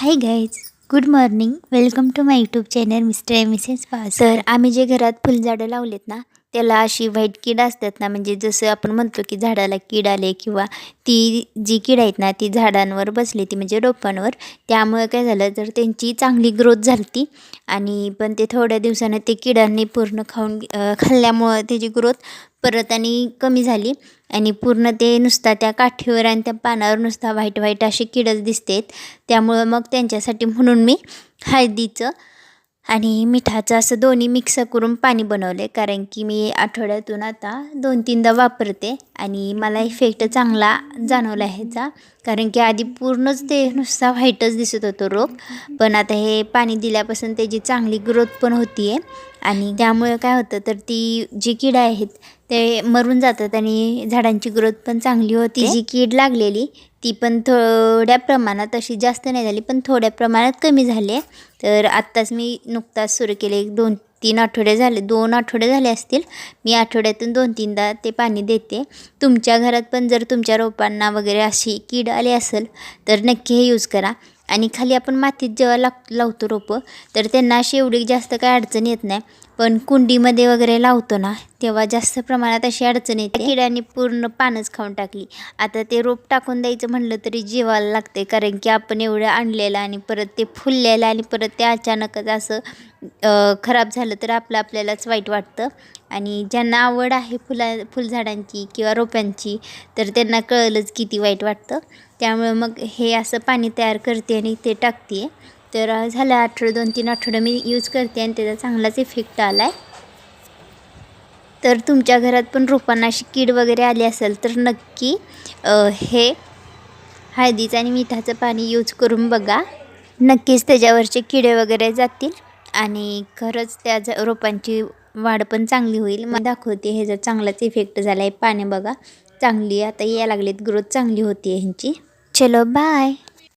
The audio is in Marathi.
Hi guys good morning welcome to my YouTube channel Mr M Mrs pass तर आम्ही जे घरात फुलझाडं लावलेत ना त्याला अशी व्हाईट कीड असतात ना म्हणजे जसं आपण म्हणतो की झाडाला कीड आले किंवा ती जी कीड आहेत ना ती झाडांवर बसली ती म्हणजे रोपांवर. त्यामुळे काय झालं तर त्यांची चांगली ग्रोथ झाली ती आणि पण ते थोड्या दिवसानं ते किडांनी पूर्ण खाऊन खाल्ल्यामुळं त्याची ग्रोथ परत आणि कमी झाली. आणि पूर्ण ते नुसता त्या काठीवर आणि त्या पानावर नुसता व्हाईट व्हाईट असे किडच दिसतेत. त्यामुळं मग त्यांच्यासाठी म्हणून मी हळदीचं आणि मिठाचं असं दोन्ही मिक्स करून पाणी बनवले कारण की मी आठवड्यातून आता दोन तीनदा वापरते आणि मला इफेक्ट चांगला जाणवला ह्याचा. कारण की आधी पूर्णच ते नुसता व्हाईटच दिसत होतो रोग. पण आता हे पाणी दिल्यापासून त्याची चांगली ग्रोथ पण होती आहे आणि त्यामुळे काय होतं तर ती जी कीड आहेत ते मरून जातात आणि झाडांची ग्रोथ पण चांगली होती. जी कीड लागलेली ती पण थोड्या प्रमाणात अशी जास्त नाही झाली पण थोड्या प्रमाणात कमी झाली आहे तर आत्ताच मी नुकताच सुरू केले. एक दोन तीन आठवडे झाले दोन आठवडे झाले असतील. मी आठवड्यातून दोन तीनदा ते पाणी देते. तुमच्या घरात पण जर तुमच्या रोपांना वगैरे अशी कीड आली असेल तर नक्की हे यूज करा. आणि खाली आपण मातीत जेव्हा लाग लावतो रोपं तर त्यांना अशी एवढी जास्त काही अडचण येत नाही. पण कुंडीमध्ये वगैरे लावतो ना तेव्हा जास्त प्रमाणात अशी अडचण येते. किड्याने पूर्ण पानच खाऊन टाकली. आता ते रोप टाकून द्यायचं म्हणलं तरी जीवाला लागते कारण की आपण एवढं आणलेलं आणि परत ते फुललेलं आणि परत ते अचानकच असं खराब झालं तर आपलं आपल्यालाच वाईट वाटतं. आणि ज्यांना आवड आहे फुला फुलझाडांची किंवा रोप्यांची तर त्यांना कळलंच किती वाईट वाटतं. त्यामुळे मग हे असं पाणी तयार करते आणि ते टाकते तर झालं आठवडं दोन तीन आठवडं मी यूज करते आणि त्याचा चांगलाच इफेक्ट आला आहे तर तुमच्या घरात पण रोपांना अशी कीड वगैरे आली असेल तर नक्की हे हळदीचं आणि मिठाचं पाणी यूज करून बघा. नक्कीच त्याच्यावरचे किडे वगैरे जातील. आणि खरंच त्या ज- रोपांची वाढ पण चांगली होईल. मग दाखवते हे जर चांगलाच इफेक्ट झाला आहे पाणी बघा. चांगली आता या लागलीत ग्रोथ चांगली होती ह्यांची. चलो बाय